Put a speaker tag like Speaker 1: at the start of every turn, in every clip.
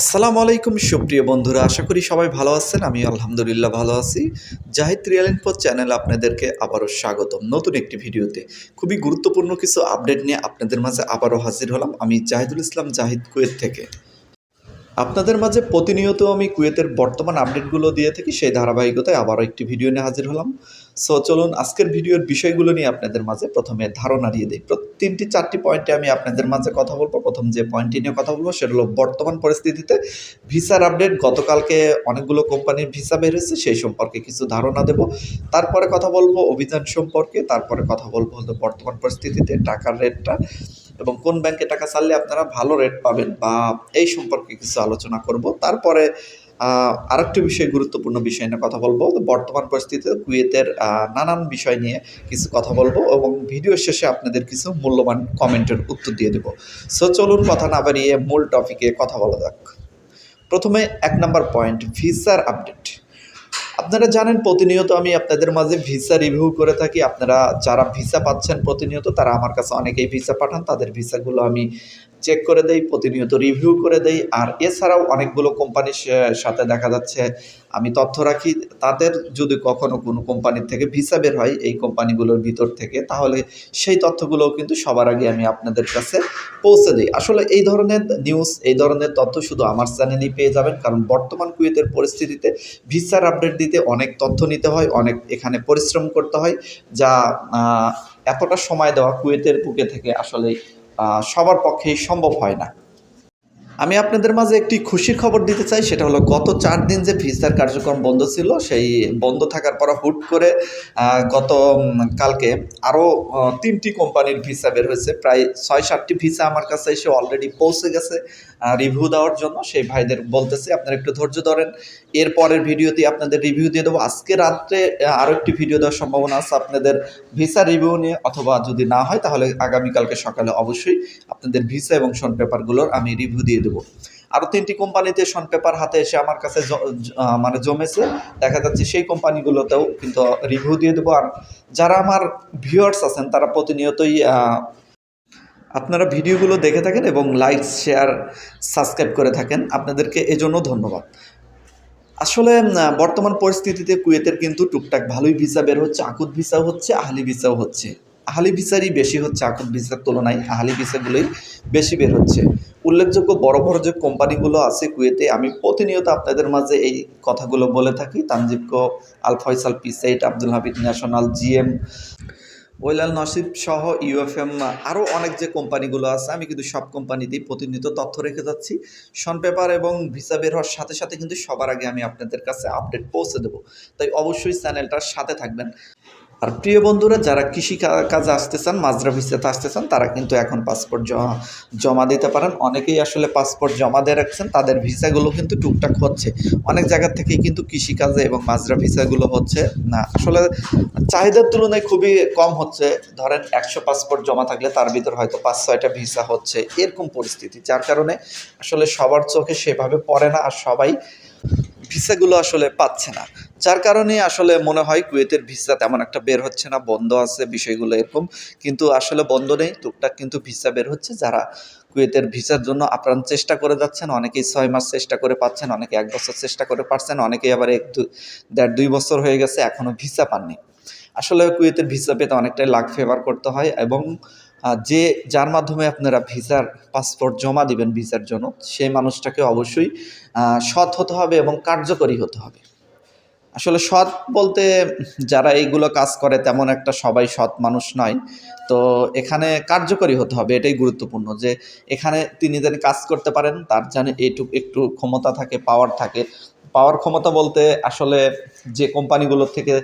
Speaker 1: আসসালামু আলাইকুম, সুপ্রিয় বন্ধুরা, আশা করি সবাই ভালো আছেন। আমি আলহামদুলিল্লাহ ভালো আছি। জাহিদ রিয়াল ইনফো চ্যানেল আপনাদেরকে আবারও স্বাগতম। নতুন একটি ভিডিওতে খুবই গুরুত্বপূর্ণ কিছু আপডেট নিয়ে আপনাদের মাঝে আবারও হাজির হলাম। আমি জাহিদুল ইসলাম জাহিদ কুয়েত থেকে। আপনাদের মাঝে প্রতিনিয়ত আমি কুয়েতের বর্তমান আপডেটগুলো দিয়ে থাকি, সেই ধারাবাহিকতায় আবারও একটি ভিডিও নিয়ে হাজির হলাম। সো চলুন আজকের ভিডিওর বিষয়গুলো নিয়ে আপনাদের মাঝে প্রথমে ধারণা দিয়ে দিই। তিনটি, চারটি পয়েন্টে আমি আপনাদের মাঝে কথা বলব। প্রথম যে পয়েন্টটি নিয়ে কথা বলব, সেটা হলো বর্তমান পরিস্থিতিতে ভিসার আপডেট। গতকালকে অনেকগুলো কোম্পানির ভিসা বের হয়েছে সেই সম্পর্কে কিছু ধারণা দেব। তারপরে কথা বলব অভিযান সম্পর্কে, তারপরে কথা বলব হলো বর্তমান পরিস্থিতিতে টাকার রেটটা। এবং কোন ব্যাংকে টাকা ছাড়লে আপনারা ভালো রেট পাবেন বা এই সম্পর্কে কিছু আলোচনা করব। তারপরে আরেকটি বিষয় গুরুত্বপূর্ণ বিষয় নিয়ে কথা বলব। বর্তমান পরিস্থিতিতে কুয়েতের নানান বিষয় নিয়ে কিছু কথা বলব এবং ভিডিও শেষে আপনাদের কিছু মূল্যবান কমেন্টের উত্তর দিয়ে দেবো। সো চলুন কথা না বাড়িয়ে মূল টপিকে কথা বলা যাক। প্রথমে এক নম্বর পয়েন্ট ভিসার আপডেট আপনারা জানেন, প্রতিনিয়ত আমি আপনাদের মাঝে ভিসা রিভিউ করে থাকি। আপনারা যারা ভিসা পাচ্ছেন প্রতিনিয়ত, তারা আমার কাছে অনেকেই ভিসা পাঠান। তাদের ভিসাগুলো আমি চেক করে দেই, প্রতিনিয়ত রিভিউ করে দেই। আর এছাড়াও অনেকগুলো কোম্পানির সাথে দেখা যাচ্ছে, আমি তথ্য রাখি, তাদের যদি কখনো কোনো কোম্পানির থেকে ভিসা বের হয়, এই কোম্পানিগুলোর ভিতর থেকে, তাহলে সেই তথ্যগুলোও কিন্তু সবার আগে আমি আপনাদের কাছে পৌঁছে দিই। আসলে এই ধরনের নিউজ এই ধরনের তথ্য শুধু আমার চ্যানেলেই পেয়ে যাবেন, কারণ বর্তমান কুয়েতের পরিস্থিতিতে ভিসার আপডেট দিতে অনেক তথ্য নিতে হয়, অনেক এখানে পরিশ্রম করতে হয়, যা এতটা সময় দেওয়া কুয়েতের বুকে থেকে আসলে সবার পক্ষেই সম্ভব হয় না। আমি আপনাদের মাঝে একটি খুশির খবর দিতে চাই, সেটা হলো গত চার দিন যে ভিসার কার্যক্রম বন্ধ ছিল, সেই বন্ধ থাকার পর হুট করে গত কালকে আরও তিনটি কোম্পানির ভিসা বের হয়েছে। প্রায় ছয় সাতটি ভিসা আমার কাছে এসে অলরেডি পৌঁছে গেছে রিভিউ দেওয়ার জন্য। সেই ভাইদের বলতেছি, আপনারা একটু ধৈর্য ধরেন। এর পরের ভিডিওতে আপনাদের রিভিউ দিয়ে দেবো। আজকে রাত্রে আরও একটি ভিডিও দেওয়ার সম্ভাবনা আছে আপনাদের ভিসা রিভিউ নিয়ে। অথবা যদি না হয়, তাহলে আগামীকালকে সকালে অবশ্যই আপনাদের ভিসা এবং শন পেপারগুলোর আমি রিভিউ দিয়ে দেবো। আরও তিনটি কোম্পানিতে শন পেপার হাতে এসে আমার কাছে মানে জমেছে। দেখা যাচ্ছে সেই কোম্পানিগুলোতেও কিন্তু রিভিউ দিয়ে দেবো। আর যারা আমার ভিউয়ার্স আছেন, তারা প্রতিনিয়তই আপনারা ভিডিওগুলো দেখে থাকেন এবং লাইক শেয়ার সাবস্ক্রাইব করে থাকেন। আপনাদেরকে এজন্য ধন্যবাদ। আসলে বর্তমান পরিস্থিতিতে কুয়েতের কিন্তু টুকটাক ভালোই ভিসা বের হচ্ছে, আকুত ভিসাও হচ্ছে, আহলি ভিসাও হচ্ছে। আহলি ভিসারই বেশি হচ্ছে আকুত ভিসার তুলনায়, আহলি ভিসাগুলোই বেশি বের হচ্ছে। উল্লেখযোগ্য বড় বড় যে কোম্পানিগুলো আছে কুয়েতে, আমি প্রতিনিয়ত আপনাদের মাঝে এই কথাগুলো বলে থাকি তানজিবকো আল ফয়সাল পিসেট আব্দুল হামিদ ন্যাশনাল জিএম ওয়েলাল নসিব সহ ইউএফএম আরও অনেক যে কোম্পানিগুলো আছে, আমি কিন্তু সব কোম্পানিতেই প্রতিনিয়ত তথ্য রেখে যাচ্ছি। শন পেপার এবং ভিসা বের হওয়ার সাথে সাথে কিন্তু সবার আগে আমি আপনাদের কাছে আপডেট পৌঁছে দেবো। তাই অবশ্যই চ্যানেলটার সাথে থাকবেন। আর প্রিয় বন্ধুরা, যারা কৃষি কাজে আসতে চান মাজরা ভিসাতে আসতে চান, তারা কিন্তু এখন পাসপোর্ট জমা দিতে পারেন। অনেকেই আসলে পাসপোর্ট জমা দিয়ে রাখছেন, তাদের ভিসাগুলো কিন্তু টুকটাক হচ্ছে। অনেক জায়গা থেকেই কিন্তু কৃষিকাজে এবং মাজরা ভিসাগুলো হচ্ছে। না, আসলে চাহিদার তুলনায় খুবই কম হচ্ছে। ধরেন, একশো পাসপোর্ট জমা থাকলে তার ভিতর হয়তো পাঁচ, ছয়টা ভিসা হচ্ছে। এরকম পরিস্থিতি, যার কারণে আসলে সবার চোখে সেভাবে পড়ে না আর সবাই ভিসাগুলো আসলে পাচ্ছে না। যার কারণে আসলে মনে হয় কুয়েতের ভিসা তেমন একটা বের হচ্ছে না, বন্ধ আছে বিষয়গুলো এরকম। কিন্তু আসলে বন্ধ নেই, টুকটাক কিন্তু ভিসা বের হচ্ছে। যারা কুয়েতের ভিসার জন্য আপ্রাণ চেষ্টা করে যাচ্ছেন, অনেকেই ছয় মাস চেষ্টা করে পাচ্ছেন, অনেকে এক বছর চেষ্টা করে পারছেন, অনেকেই আবার এক দেড় দুই বছর হয়ে গেছে এখনও ভিসা পাননি। আসলে কুয়েতের ভিসা পেতে অনেকটাই লাখ ফেভার করতে হয় এবং যে যার মাধ্যমে আপনারা ভিসার পাসপোর্ট জমা দিবেন, ভিসার জন্য, সেই মানুষটাকে অবশ্যই সৎ হতে হবে এবং কার্যকরী হতে হবে। আসলে সৎ বলতে যারা এইগুলো কাজ করে তেমন একটা সবাই সৎ মানুষ নয়। তো এখানে কার্যকরী হতে হবে, এটাই গুরুত্বপূর্ণ যে এখানে তিনি যেন কাজ করতে পারেন, তার যেন এইটুকু, একটু ক্ষমতা থাকে পাওয়ার থাকে। পাওয়ার ক্ষমতা বলতে আসলে যে কোম্পানিগুলোর থেকে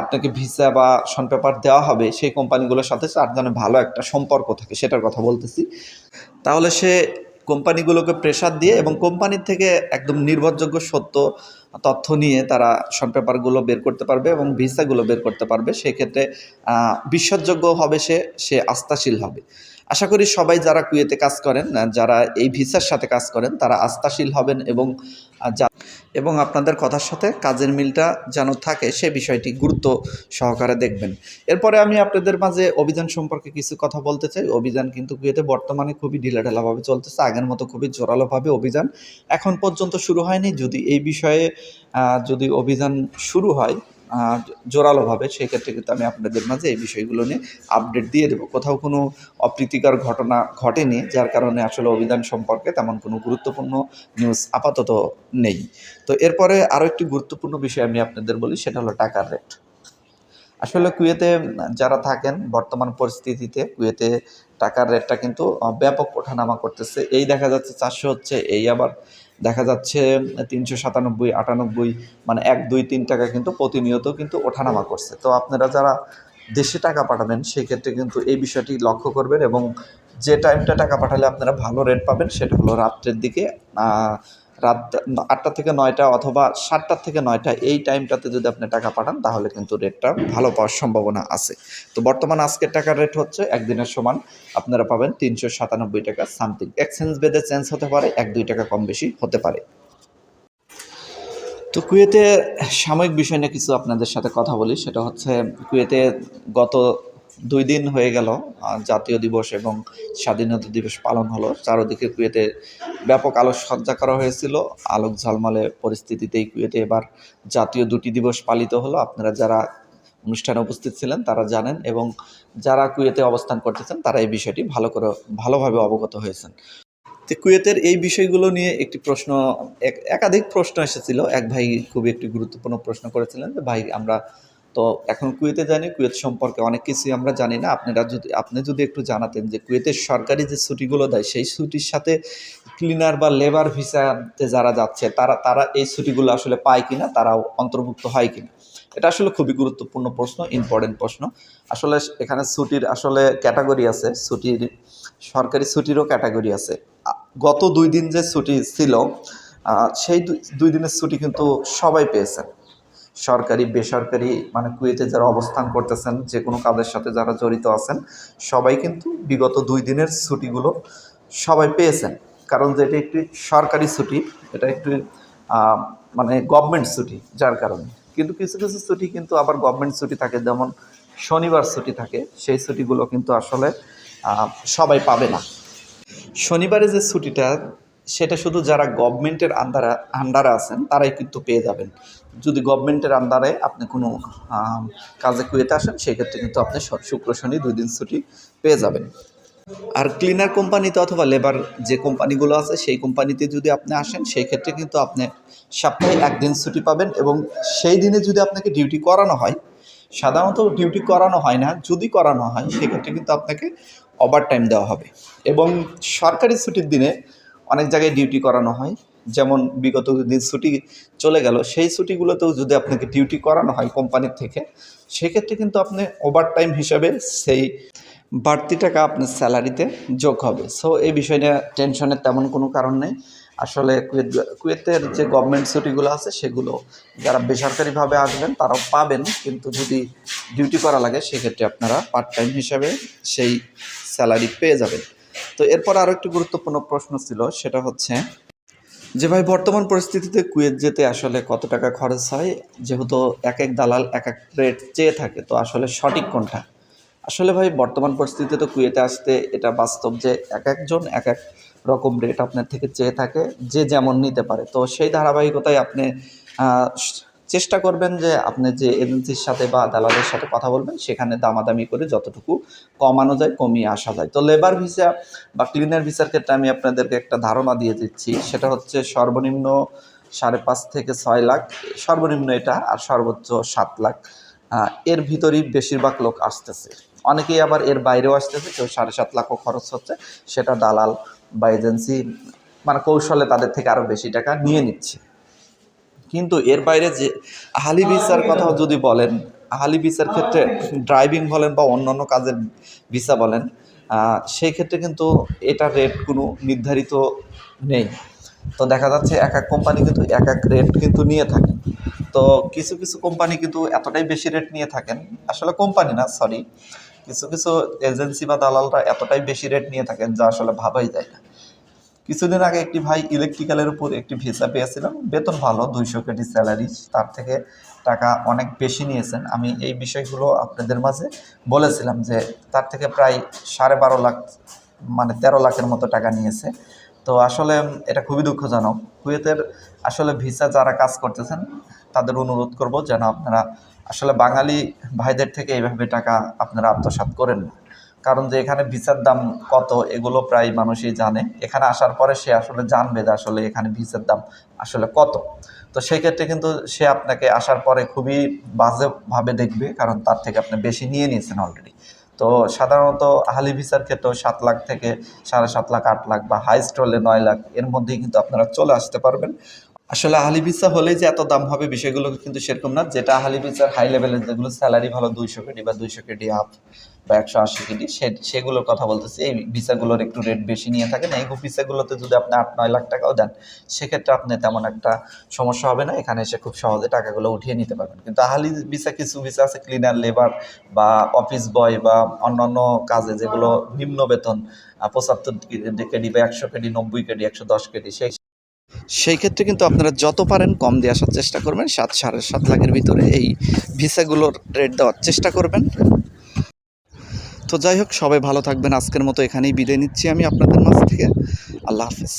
Speaker 1: আপনাকে ভিসা বা শন পেপার দেওয়া হবে, সেই কোম্পানিগুলোর সাথে তার যেন ভালো একটা সম্পর্ক থাকে, সেটার কথা বলতেছি। তাহলে সে কোম্পানিগুলোকে প্রেসার দিয়ে এবং কোম্পানির থেকে একদম নির্ভরযোগ্য সত্য তথ্য নিয়ে তারা শন পেপারগুলো বের করতে পারবে এবং ভিসাগুলো বের করতে পারবে, সেক্ষেত্রে বিশ্বাসযোগ্য হবে সে সে আস্থাশীল হবে। আশা করি সবাই যারা কুয়েতে কাজ করেন, যারা এই ভিসার সাথে কাজ করেন, তারা আস্থাশীল হবেন এবং যা- এবং আপনাদের কথার সাথে কাজের মিলটা যেন থাকে সে বিষয়টি গুরুত্ব সহকারে দেখবেন। এরপরে আমি আপনাদের মাঝে অভিযান সম্পর্কে কিছু কথা বলতে চাই। অভিযান কিন্তু কুয়েতে বর্তমানে খুবই ঢিলাঢালাভাবে চলতেছে। আগের মতো খুবই জোরালোভাবে অভিযান এখন পর্যন্ত শুরু হয়নি। যদি এই বিষয়ে যদি অভিযান শুরু হয় জোরালোভাবে, সেক্ষেত্রে কিন্তু আমি আপনাদের মাঝে এই বিষয়গুলো নিয়ে আপডেট দিয়ে দেবো। কোথাও কোনো অপ্রীতিকর ঘটনা ঘটেনি, যার কারণে আসলে অভিধান সম্পর্কে তেমন কোনো গুরুত্বপূর্ণ নিউজ আপাতত নেই। তো এরপরে আরও একটি গুরুত্বপূর্ণ বিষয় আমি আপনাদের বলি, সেটা হলো টাকার রেট আসলে কুয়েতে যারা থাকেন, বর্তমান পরিস্থিতিতে কুয়েতে টাকার রেটটা কিন্তু ব্যাপক ওঠানামা করতেছে। এই দেখা যাচ্ছে চারশো হচ্ছে, এই আবার দেখা যাচ্ছে তিনশো সাতানব্বই আটানব্বই মানে এক দুই তিন টাকা কিন্তু প্রতিনিয়ত কিন্তু ওঠানামা করছে। তো আপনারা যারা দেশে টাকা পাঠাবেন সেক্ষেত্রে কিন্তু এই বিষয়টি লক্ষ্য করবেন এবং যে টাইমটা টাকা পাঠালে আপনারা ভালো রেট পাবেন সেটা হলো রাত্রের দিকে রাত আটটা থেকে নয়টা অথবা সাতটার থেকে নয়টা এই টাইমটাতে যদি আপনি টাকা পাঠান, তাহলে কিন্তু রেটটা ভালো পাওয়ার সম্ভাবনা আছে। তো বর্তমান আজকের টাকার রেট হচ্ছে একদিনের সমান আপনারা পাবেন তিনশো সাতানব্বই টাকা সামথিং এক্সচেঞ্জ বেদে চেঞ্জ হতে পারে, এক দুই টাকা কম বেশি হতে পারে। তো কুয়েতে সাময়িক বিষয় নিয়ে কিছু আপনাদের সাথে কথা বলি, সেটা হচ্ছে কুয়েতে গত দুই দিন হয়ে গেল জাতীয় দিবস এবং স্বাধীনতা দিবস পালন হলো। চারদিকে কুয়েতে ব্যাপক আলোকসজ্জা করা হয়েছিল। আলোক ঝলমলে পরিস্থিতিতেই কুয়েতে এবার জাতীয় দুটি দিবস পালিত হলো। আপনারা যারা অনুষ্ঠানে উপস্থিত ছিলেন, তারা জানেন এবং যারা কুয়েতে অবস্থান করতেছেন, তারা এই বিষয়টি ভালো করে, ভালোভাবে অবগত হয়েছেন। তো কুয়েতের এই বিষয়গুলো নিয়ে একটি প্রশ্ন একাধিক প্রশ্ন এসেছিল। এক ভাই খুবই একটি গুরুত্বপূর্ণ প্রশ্ন করেছিলেন যে, ভাই, আমরা তো এখন কুয়েতে জানি, কুয়েত সম্পর্কে অনেক কিছুই আমরা জানি না। আপনারা যদি, আপনি যদি একটু জানাতেন যে কুয়েতের সরকারি যে ছুটিগুলো দেয়, সেই ছুটির সাথে ক্লিনার বা লেবার ভিসাতে যারা যাচ্ছে, তারা তারা এই ছুটিগুলো আসলে পায় কিনা, তারাও অন্তর্ভুক্ত হয় কিনা? এটা আসলে খুবই গুরুত্বপূর্ণ প্রশ্ন ইম্পর্টেন্ট প্রশ্ন। আসলে এখানে ছুটির আসলে ক্যাটাগরি আছে, ছুটির, সরকারি ছুটিরও ক্যাটাগরি আছে। গত দুই দিন যে ছুটি ছিল সেই দুই- দিনের ছুটি কিন্তু সবাই পেয়েছেন। সরকারি, বেসরকারি মানে কুয়েতে যারা অবস্থান করতেছেন, যে কোনো কাজের সাথে যারা জড়িত আছেন, সবাই কিন্তু বিগত দুই দিনের ছুটিগুলো সবাই পেয়েছেন। কারণ যেটা একটি সরকারি ছুটি, এটা একটি মানে গভর্নমেন্ট ছুটি যার কারণে। কিন্তু কিছু কিছু ছুটি কিন্তু আবার গভর্নমেন্ট ছুটি থাকে, যেমন শনিবার ছুটি থাকে, সেই ছুটিগুলো কিন্তু আসলে সবাই পাবে না। শনিবারে যে ছুটিটা সেটা শুধু যারা গভর্নমেন্টের আন্ডারে আন্ডারে আছেন, তারাই কিন্তু পেয়ে যাবেন। যদি গভর্নমেন্টের আন্ডারে আপনি কোনো কাজে কুয়েতে আসেন, সেক্ষেত্রে কিন্তু আপনি শুক্র, শনি দুই দিন ছুটি পেয়ে যাবেন। আর ক্লিনার কোম্পানিতে অথবা লেবার যে কোম্পানিগুলো আছে, সেই কোম্পানিতে যদি আপনি আসেন সেই ক্ষেত্রে কিন্তু আপনি সপ্তাহে একদিন ছুটি পাবেন এবং সেই দিনে যদি আপনাকে ডিউটি করানো হয়, সাধারণত ডিউটি করানো হয় না, যদি করানো হয়, সেক্ষেত্রে কিন্তু আপনাকে ওভার টাইম দেওয়া হবে। এবং সরকারি ছুটির দিনে অনেক জায়গায় ডিউটি করানো হয়। যেমন বিগত দিন ছুটি চলে গেল, সেই ছুটিগুলোতেও যদি আপনাকে ডিউটি করানো হয় কোম্পানির থেকে, সেক্ষেত্রে কিন্তু আপনি ওভার টাইম হিসাবে সেই বাড়তি টাকা আপনার স্যালারিতে যোগ হবে। সো এই বিষয় নিয়ে টেনশনের তেমন কোনো কারণ নেই। আসলে কুয়েত, কুয়েতের যে গভর্নমেন্ট ছুটিগুলো আছে, সেগুলো যারা বেসরকারিভাবে আসবেন, তারাও পাবেন। কিন্তু যদি ডিউটি করা লাগে, সেক্ষেত্রে আপনারা পার্ট টাইম হিসাবে সেই স্যালারি পেয়ে যাবেন। তো এরপর আরও একটি গুরুত্বপূর্ণ প্রশ্ন ছিল, সেটা হচ্ছে, যে ভাই, বর্তমান পরিস্থিতিতে কুয়েত যেতে আসলে কত টাকা খরচ হয়? যেহেতু এক এক দালাল এক এক রেট চেয়ে থাকে, তো আসলে সঠিক কোনটা? আসলে ভাই, বর্তমান পরিস্থিতিতে কুয়েতে আসতে এটা বাস্তব যে এক একজন এক এক রকম রেট আপনার থেকে চেয়ে থাকে, যে যেমন নিতে পারে। তো সেই ধারাবাহিকতায় আপনি চেষ্টা করবেন যে আপনি যে এজেন্সির সাথে বা দালালের সাথে কথা বলবেন, সেখানে দামাদামি করে যতটুকু কমানো যায় কমিয়ে আসা যায়। তো লেবার ভিসা বা ক্লিনার ভিসার ক্ষেত্রে আমি আপনাদেরকে একটা ধারণা দিয়ে দিচ্ছি। সেটা হচ্ছে সর্বনিম্ন সাড়ে পাঁচ থেকে ছয় লাখ, সর্বনিম্ন এটা আর সর্বোচ্চ সাত লাখ। এর ভিতরেই বেশিরভাগ লোক আসতেছে। অনেকেই আবার এর বাইরেও আসতেছে, কেউ সাড়ে সাত লাখও খরচ হচ্ছে। সেটা দালাল বা এজেন্সি মানে কৌশলে তাদের থেকে আরও বেশি টাকা নিয়ে নিচ্ছে। কিন্তু এর বাইরে যে আহালি ভিসার কথা যদি বলেন, আহালি ভিসার ক্ষেত্রে ড্রাইভিং বলেন বা অন্যান্য কাজের ভিসা বলেন সেই ক্ষেত্রে কিন্তু এটার রেট কোনো নির্ধারিত নেই। তো দেখা যাচ্ছে এক এক কোম্পানি কিন্তু এক এক রেট কিন্তু নিয়ে থাকেন। তো কিছু কিছু কোম্পানি কিন্তু এতটাই বেশি রেট নিয়ে থাকেন, আসলে কোম্পানি না সরি কিছু কিছু এজেন্সি বা দালালরা এতটাই বেশি রেট নিয়ে থাকেন যা আসলে ভাবাই যায় না। কিছুদিন আগে একটি ভাই ইলেকট্রিক্যালের উপর একটি ভিসা পেয়েছিলাম। বেতন ভালো, দুইশো কেটি স্যালারি তার থেকে টাকা অনেক বেশি নিয়েছেন। আমি এই বিষয়গুলো আপনাদের মাঝে বলেছিলাম যে তার থেকে প্রায় সাড়ে বারো লাখ মানে তেরো লাখের মতো টাকা নিয়েছে। তো আসলে এটা খুবই দুঃখজনক। কুয়েতের আসলে ভিসা যারা কাজ করতেছেন, তাদের অনুরোধ করব যেন আপনারা আসলে বাঙালি ভাইদের থেকে এইভাবে টাকা আপনারা আত্মসাৎ করেন না। কারণ যে এখানে ভিসার দাম কত, এগুলো প্রায় মানুষই জানে। এখানে আসার পরে সে আসলে জানবে যে আসলে এখানে ভিসার দাম আসলে কত। তো সেই ক্ষেত্রে কিন্তু সে আপনাকে আসার পরে খুবই বাজেভাবে দেখবে, কারণ তার থেকে আপনি বেশি নিয়ে নিয়েছেন অলরেডি তো সাধারণত আহালি ভিসার ক্ষেত্রেও সাত লাখ থেকে সাড়ে সাত লাখ, আট লাখ বা হাইস্ট হলে নয় লাখ, এর মধ্যেই কিন্তু আপনারা চলে আসতে পারবেন। আসলে আহালি ভিসা হলেই যে এত দাম হবে বিষয়গুলো কিন্তু সেরকম না। যেটা আহালি ভিসার হাই লেভেলের যেগুলো স্যালারি ভালো দুইশো কোটি বা দুইশো কোটি আপ বা একশো আশি সে, সেগুলোর কথা বলতেছি। এই ভিসাগুলোর একটু রেট বেশি নিয়ে থাকেন। এই ভিসাগুলোতে যদি আপনি আট, নয় লাখ টাকাও দেন, সেক্ষেত্রে আপনি তেমন একটা সমস্যা হবে না। এখানে এসে খুব সহজে টাকাগুলো উঠিয়ে নিতে পারবেন। কিন্তু আহালি ভিসা কিছু ভিসা আছে ক্লিনার লেবার বা অফিস বয় বা অন্যান্য কাজে যেগুলো নিম্ন বেতন পঁচাত্তর কেডি বা একশো কেডি নব্বই কেডি একশো দশ কেডি সেই সেই ক্ষেত্রে কিন্তু আপনারা যত পারেন কম দিয়ে আসার চেষ্টা করবেন। সাত সাড়ে সাত লাখের ভিতরে এই ভিসাগুলোর রেট দেওয়ার চেষ্টা করবেন। তো যাই হোক, সবাই ভালো থাকবেন। আজকের মতো এখানেই বিদায় নিচ্ছি আমি আপনাদের মাঝ থেকে। আল্লাহ হাফেজ।